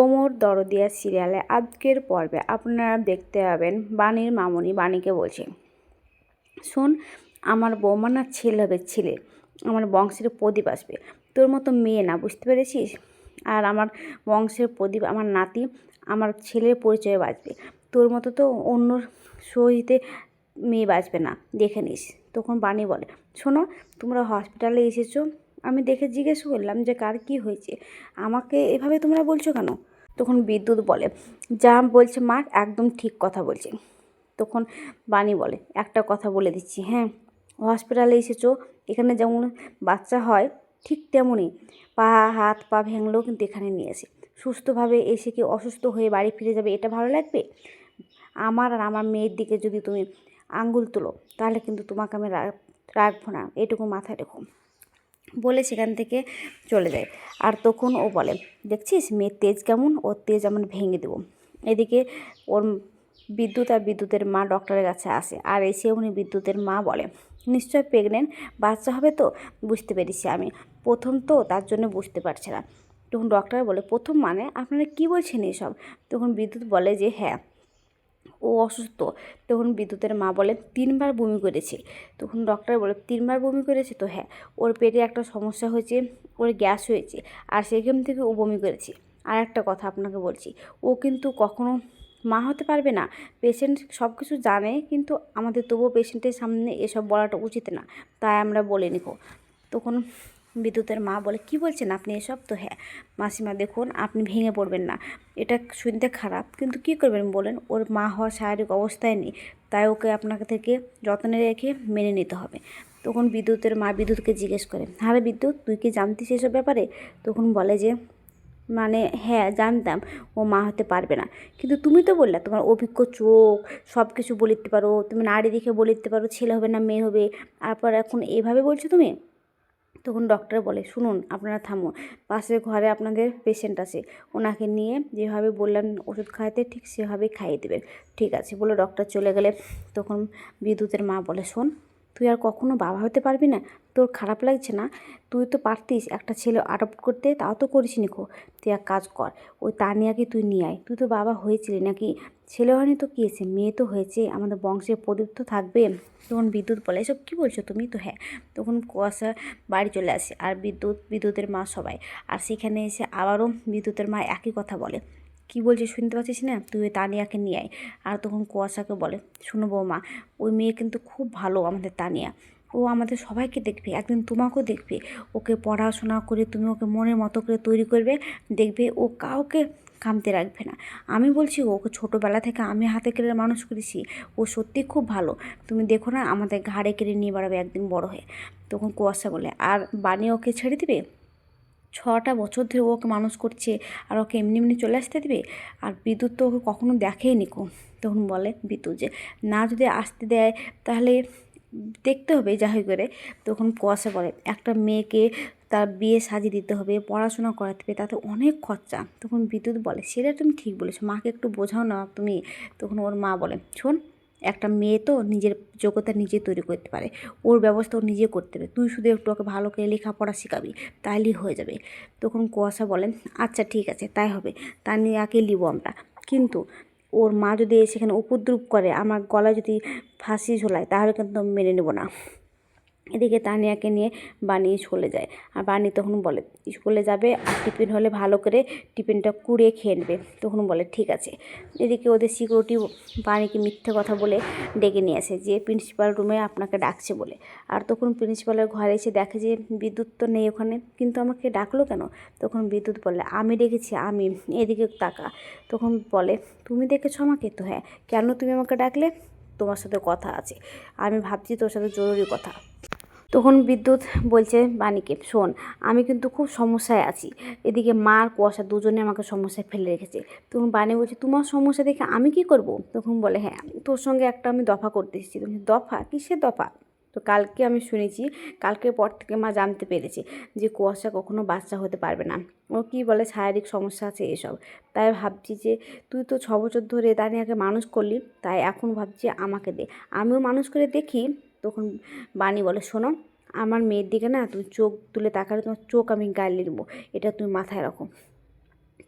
ওমর দরদিয়া সিরিয়ালে আজকের পর্বে আপনারা দেখতে পাবেন বাণীর মামনি বাণীকে বলছে, শোন, আমার বৌমা না ছেলে হবে ছেলে, আমার বংশের প্রদীপ আসবে। তোর মতো মেয়ে না, বুঝতে পেরেছিস? আর আমার বংশের প্রদীপ, আমার নাতি, আমার ছেলের পরিচয়ে বাঁচবে। তোর মতো তো অন্য সহিতে মেয়ে বাঁচবে না, দেখে নিস। তখন বাণী বলে, শোনো, তোমরা হসপিটালে এসেছ, আমি দেখে জিজ্ঞেস করলাম যে কার কি হয়েছে, আমাকে এভাবে তোমরা বলছো কেন? তখন বিদ্যুৎ বলে। যা বলছে মা একদম ঠিক কথা বলছে। তখন বাণী বলে, একটা কথা বলে দিচ্ছি হ্যাঁ? হসপিটালে এসেছ, এখানে যেমন বাচ্চা হয়, ঠিক তেমনই। পা, হাত, পা ভেঙলেও কিন্তু এখানে নিয়ে আসে। সুস্থভাবে এসে কি অসুস্থ হয়ে বাড়ি ফিরে যাবে, এটা ভালো লাগবে? আমার আর আমার মেয়ের দিকে যদি তুমি আঙ্গুল তোলো, তাহলে কিন্তু তোমাকে আমি রাখব না। এটুকু মাথায় রেখো। বলে সেখান থেকে চলে যায়। আর তখন ও বলে, দেখছিস মেয়ের তেজ কেমন? ওর তেজ আমরা ভেঙে দেবো। এদিকে ওর বিদ্যুৎ আর বিদ্যুতের মা ডক্টরের কাছে আসে। আর এসে উনি বিদ্যুতের মা বলে, নিশ্চয় প্রেগনেন্ট বাচ্চা হবে তো? বুঝতে পেরেছি আমি। প্রথম তো তার জন্য বুঝতে পারছে না। তখন ডক্টর বলে, প্রথম মানে? আপনারা কী বলছেন এসব? তখন বিদ্যুৎ বলে যে হ্যাঁ ও অসুস্থ। তখন বিদ্যুতের মা বলে, তিনবার বমি করেছে। তখন ডক্টর বলে, তিনবার বমি করেছে তো? হ্যাঁ ওর পেটে একটা সমস্যা হয়েছে, ওর গ্যাস হয়েছে, আর সেখান থেকে ও বমি করেছে। আর একটা কথা আপনাকে বলছি, ও কিন্তু কখনো মা হতে পারবে না। পেশেন্ট সব কিছু জানে, কিন্তু আমাদের তবুও পেশেন্টের সামনে এসব বলাটা উচিত না। তাই আমরা বলে নিব। তখন বিদ্যুতের মা বলে, কি বলছেন আপনি এসব? তো হ্যাঁ মাসিমা, দেখুন, আপনি ভেঙে পড়বেন না। এটা শুনতে খারাপ, কিন্তু কি করবেন বলেন? ওর মা হওয়ার শারীরিক অবস্থায় নেই, তাই ওকে আপনাকে থেকে যত্নে রেখে মেনে নিতে হবে। তখন বিদ্যুতের মা বিদ্যুৎকে জিজ্ঞেস করে, আরে বিদ্যুৎ, তুই কি জানতিস এসব ব্যাপারে? তখন বলে যে মানে হ্যাঁ জানতাম, ও মা হতে পারবে না। কিন্তু তুমি তো বললে, তোমার অভিজ্ঞ চোখ সব কিছু বলে দিতে পারো, তুমি নারী দেখে বলে দিতে পারো, ছেলে হবে না, মেয়ে হবে, তারপর এখন এভাবে বলছো তুমি? তখন ডক্টর বলে, শুনুন, আপনারা থামুন। পাশের ঘরে আপনাদের পেশেন্ট আছে। ওনাকে নিয়ে যেভাবে বললেন ওষুধ খাইতে, ঠিক সেভাবেই খাইয়ে দেবেন। ঠিক আছে। বলে ডক্টর চলে গেলে তখন বিদ্যুতের মা বলে, শোন তুই আর কখনো বাবা হতে পারবি না? তোর খারাপ লাগছে না? তুই তো পারতিস একটা ছেলে আডপ্ট করতে, তাও তো করিস নিখো তুই এক কাজ কর, ওই তানিয়াকে তুই নিয়ে আয়। তুই তো বাবা হয়েছিলি নাকি? ছেলে হয়নি তো কী এসে মেয়ে তো হয়েছে, আমাদের বংশে প্রদীপ তো থাকবে। তখন বিদ্যুৎ বলে, এসব কী বলছো তুমি? তো হ্যাঁ তখন কুয়াশা বাড়ি চলে আসে, আর বিদ্যুৎ, বিদ্যুতের মা সবাই। আর সেখানে এসে আবারও বিদ্যুতের মা একই কথা বলে। কি বলছে শুনতে পাচ্ছিস না? তুই ওই তানিয়াকে নিয়ে আয়। আর তখন কুয়াশাকে বলে, শুনো বৌমা, ওই মেয়ে কিন্তু খুব ভালো আমাদের তানিয়া। ও আমাদের সবাইকে দেখবে, একদিন তোমাকেও দেখবে। ওকে পড়াশোনা করে তুমি ওকে মনের মতো করে তৈরি করবে, দেখবে ও কাউকে কামতে রাখবে না। আমি বলছি, ওকে ছোটোবেলা থেকে আমি হাতে কেড়ে মানুষ করেছি। ও সত্যি খুব ভালো। তুমি দেখো না, আমাদের ঘাড়ে কেড়ে নিয়ে বেড়াবে একদিন বড় হয়ে। তখন কুয়াশা বলে, আর বানিয়ে ওকে ছেড়ে দিবে? ছটা বছর ধরে ওকে মানুষ করছে আর ওকে এমনি এমনি চলে আসতে দেবে? আর বিদ্যুৎ তো ওকে কখনো দেখেইনি কো। তখন বলে বিদ্যুৎ যে, না যদি আসতে দেয় তাহলে দেখতে হবে যাই করে। তখন কুয়াশা বলে একটা মেয়েকে তার বিয়ে সাজিয়ে দিতে হবে, পড়াশোনা করাতে হবে, তাতে অনেক খরচা। তখন বিদ্যুৎ বলে সেটা তুমি ঠিক বলেছ, মাকে একটু বোঝাও না তুমি। তখন ওর মা বলে, শোন একটা মেয়ে তো নিজের যোগ্যতা নিজে তৈরি করতে পারে। ওর ব্যবস্থা ও নিজে করতে পারে তুই শুধু একটু ওকে ভালো করে লেখাপড়া শেখাবি তাহলেই হয়ে যাবে। তখন কুয়াশা বলেন আচ্ছা ঠিক আছে, তাই হবে। তা নিয়ে আগে নিব আমরা। কিন্তু ওর মা যদি সেখানে উপদ্রব করে, আমার গলায় যদি ফাঁসি ঝোলায়, তাহলে কিন্তু মেনে নেব না। এদিকে তানিয়াকে নিয়ে বানিয়ে চলে যায়। আর বানি তখন বলে, স্কুলে যাবে আর টিফিন হলে ভালো করে টিফিনটা কুড়িয়ে খেয়ে নেবে। তখন বলে, ঠিক আছে। এদিকে ওদের সিকিউরিটি বানিকে মিথ্যে কথা বলে ডেকে নিয়ে আসে, যে প্রিন্সিপাল রুমে আপনাকে ডাকছে বলে। আর তখন প্রিন্সিপালের ঘরে এসে দেখে যে বিদ্যুৎ তো নেই ওখানে, কিন্তু আমাকে ডাকলো কেন? তখন বিদ্যুৎ বলে, আমি ডেকেছি, আমি। এদিকে তাকা, তখন বলে, তুমি দেখেছ আমাকে তো হ্যাঁ। কেন তুমি আমাকে ডাকলে? তোমার সাথে কথা আছে। আমি ভাবছি তোর সাথে জরুরি কথা। তখন বিদ্যুৎ বলছে বাণীকে শোন, আমি কিন্তু খুব সমস্যায় আছি। এদিকে মা কুয়াশা দুজনে আমাকে সমস্যায় ফেলে রেখেছে। তখন বাণী বলছে, তোমার সমস্যা দেখে আমি কি করব? তখন বলে হ্যাঁ তোর সঙ্গে একটা আমি দফা করতে এসেছি। দফা? কিসের দফা? তো কালকে আমি শুনেছি, কালকের পর থেকে মা জানতে পেরেছে যে কুয়াশা কখনো বাচ্চা হতে পারবে না। ও কি বলে, শারীরিক সমস্যা আছে এসব। তাই ভাবছি যে, তুই তো ছ বছর ধরে দাঁড়িয়াকে মানুষ করলি, তাই এখন ভাবছি আমাকে দে। আমিও মানুষ করে দেখি তখন বাণী বলে, শোনো, আমার মেয়ের দিকে না তুমি চোখ তুলে তাকালে তোমার চোখ আমি গালিয়ে নেব এটা তুমি মাথায় রাখো।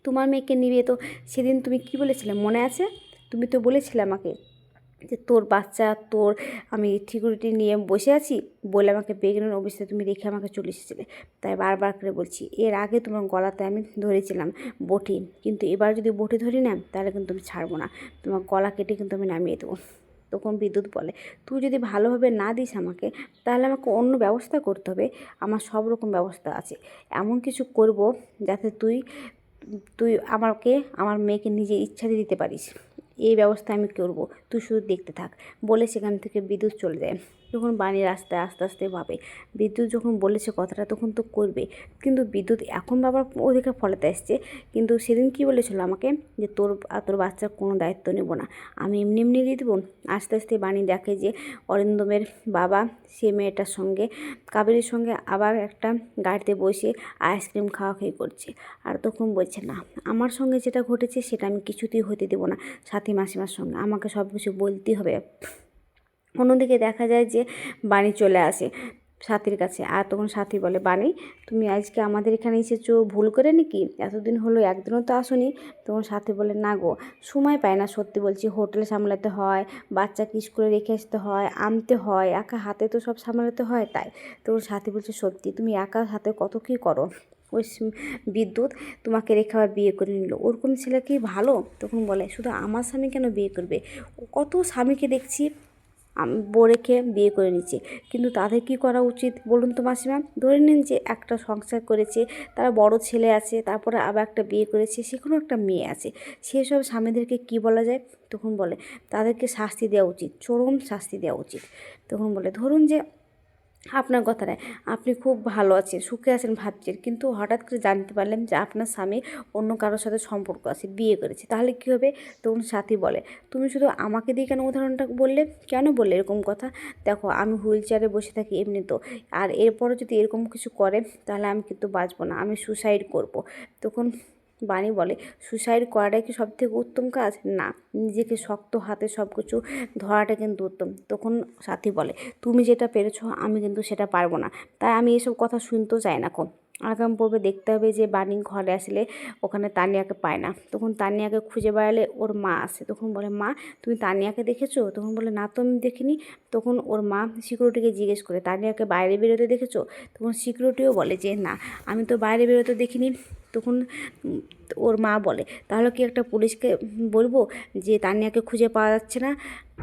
তোমার মেয়েকে নিবে তো সেদিন তুমি কি বলেছিলে? মনে আছে? তুমি তো বলেছিলে আমাকে যে তোর বাচ্চা, তোর আমি ঠিকুরিটি নিয়ে বসে আছি বলে আমাকে বেগনের অবস্থায় তুমি রেখে আমাকে চলে এসেছিলে। তাই বারবার করে বলছি, এর আগে তোমার গলাতে আমি ধরেছিলাম বটি, কিন্তু এবার যদি বটি ধরি না, তাহলে কিন্তু আমি ছাড়বো না। তোমার গলা কেটে কিন্তু আমি নামিয়ে দেবো। তখন বিদ্যুৎ বলে, তুই যদি ভালোভাবে না দিস আমাকে, তাহলে আমাকে অন্য ব্যবস্থা করতে হবে। আমার সব রকম ব্যবস্থা আছে। এমন কিছু করব যাতে তুই তুই আমাকে, আমার মেয়েকে নিজে ইচ্ছাতে দিতে পারিস। এই ব্যবস্থা আমি করব। তুই শুধু দেখতে থাক। বলে সেখান থেকে বিদ্যুৎ চলে যায়। যখন বাণী রাস্তায় আস্তে আস্তে ভাবে। বিদ্যুৎ যখন বলেছে কথাটা তখন তো করবে। কিন্তু বিদ্যুৎ এখন বাবার অধিকার ফলাতে আসছে কিন্তু সেদিন কি বলেছিল আমাকে? যে তোর তোর বাচ্চার কোনো দায়িত্ব নেব না। আমি এমনি এমনি দিয়ে দেবো? আস্তে আস্তে বাণী দেখে যে অরিন্দমের বাবা, সে মেয়েটার সঙ্গে, কাবেরীর সঙ্গে আবার একটা গাড়িতে বসে আইসক্রিম খাওয়া খেয়ে করছে আর তখন বলছে, না, আমার সঙ্গে যেটা ঘটেছে সেটা আমি কিছুতেই হতে দেবো না। সাথী মাসিমার সঙ্গে আমাকে সব কিছু বলতেই হবে। অন্যদিকে দেখা যায় যে বাণী চলে আসে সাথীর কাছে, আর তখন সাথী বলে, বাণী, তুমি আজকে আমাদের এখানে এসেছ ভুল করে নাকি? এতদিন হলো, একদিনও তো আসোনি। তখন সাথী বলে, না গো, সময় পায় না, সত্যি বলছি, হোটেল সামলাতে হয়, বাচ্চাকে স্কুলে রেখে আসতে হয়, আনতে হয়, একা হাতে তো সব সামলাতে হয় তাই? তখন সাথী বলছে, সত্যি, তুমি একা হাতে কত কী করো? বিদ্যুৎ তোমাকে রেখে আবার বিয়ে করে নিল। ওরকম ছেলে কি ভালো? তখন বলে, শুধু আমার স্বামী কেন বিয়ে করবে? কত স্বামীকে দেখছি রেখে বিয়ে করে নিচ্ছে। কিন্তু তাদের কি করা উচিত বলুন তো মাসিমা? ধরে নিন যে একটা সংসার করেছে, তারা বড় ছেলে আছে, তারপরে আবার একটা বিয়ে করেছে, সেখানেও একটা মেয়ে আছে। সেসব স্বামীদেরকে কি বলা যায়? তখন বলে, তাদেরকে শাস্তি দেওয়া উচিত, চরম শাস্তি দেওয়া উচিত। তখন বলে, ধরুন যে আপনার কথাটায় আপনি খুব ভালো আছেন, সুখে আছেন ভাবছেন, কিন্তু হঠাৎ করে জানতে পারলেন যে আপনার স্বামী অন্য কারোর সাথে সম্পর্ক আছে, বিয়ে করেছে। তাহলে কী হবে? তখন সাথী বলে, তুমি শুধু আমাকে দিয়ে কেন উদাহরণটা বললে? কেন বললে এরকম কথা? দেখো, আমি হুইল চেয়ারে বসে থাকি এমনি তো। আর এরপরও যদি এরকম কিছু করে, তাহলে আমি কিন্তু বাঁচবো না, আমি সুসাইড করব। তখন বাণী বলে, সুসাইড করাটা কি সব থেকে উত্তম কাজ? না, নিজেকে শক্ত হাতে সব কিছু ধরাটা কিন্তু উত্তম। তখন সাথী বলে, তুমি যেটা পেরেছ, আমি কিন্তু সেটা পারব না। তাই আমি এসব কথা শুনতেও চাই না কম আগাম পর্বে দেখতে হবে যে বাণী ঘরে আসলে ওখানে তানিয়াকে পায় না। তখন তানিয়াকে খুঁজে বেড়ালে ওর মা আসে। তখন বলে, মা, তুমি তানিয়াকে দেখেছ? তখন বলে, না তো আমি দেখিনি। তখন ওর মা সিকিউরিটিকে জিজ্ঞেস করে, তানিয়াকে বাইরে বেরোতে দেখেছ? তখন সিকিউরিটিও বলে যে, না, আমি তো বাইরে বেরোতে দেখিনি। তখন ওর মা বলে, তাহলে কি একটা পুলিশকে বলব যে তানিয়াকে খুঁজে পাওয়া যাচ্ছে না?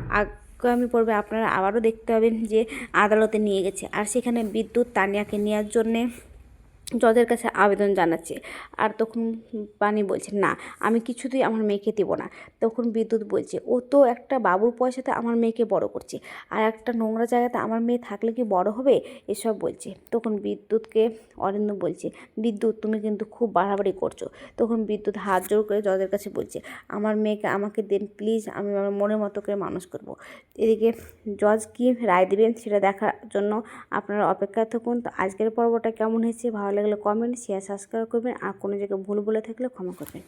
আগামী পর্বে আপনারা আবারও দেখতে পাবেন যে আদালতে নিয়ে গেছে। আর সেখানে বিদ্যুৎ তানিয়াকে নেওয়ার জন্যে জজের কাছে আবেদন জানাচ্ছে। আর তখন পানি বলছে, না, আমি কিছুতেই আমার মেয়েকে দেবো না। তখন বিদ্যুৎ বলছে, ও তো একটা বাবুর পয়সাতে আমার মেয়েকে বড় করছে। আর একটা নোংরা জায়গাতে আমার মেয়ে থাকলে কি বড় হবে? এসব বলছে। তখন বিদ্যুৎকে অরিন্দ বলছে, বিদ্যুৎ, তুমি কিন্তু খুব বাড়াবাড়ি করছ। তখন বিদ্যুৎ হাত জোর করে জজের কাছে বলছে, আমার মেয়েকে আমাকে দেন, প্লিজ, আমি আমার মনের মতো করে মানুষ করব। এদিকে জজ কি রায় দেবেন সেটা দেখার জন্য আপনারা অপেক্ষায় থাকুন। তো আজকের পর্বটা কেমন হয়েছে লাগলে কমেন্ট শেয়ার সাবস্ক্রাইব করবেন। আর কোনো জায়গায় ভুল বলে থাকলে ক্ষমা করবেন।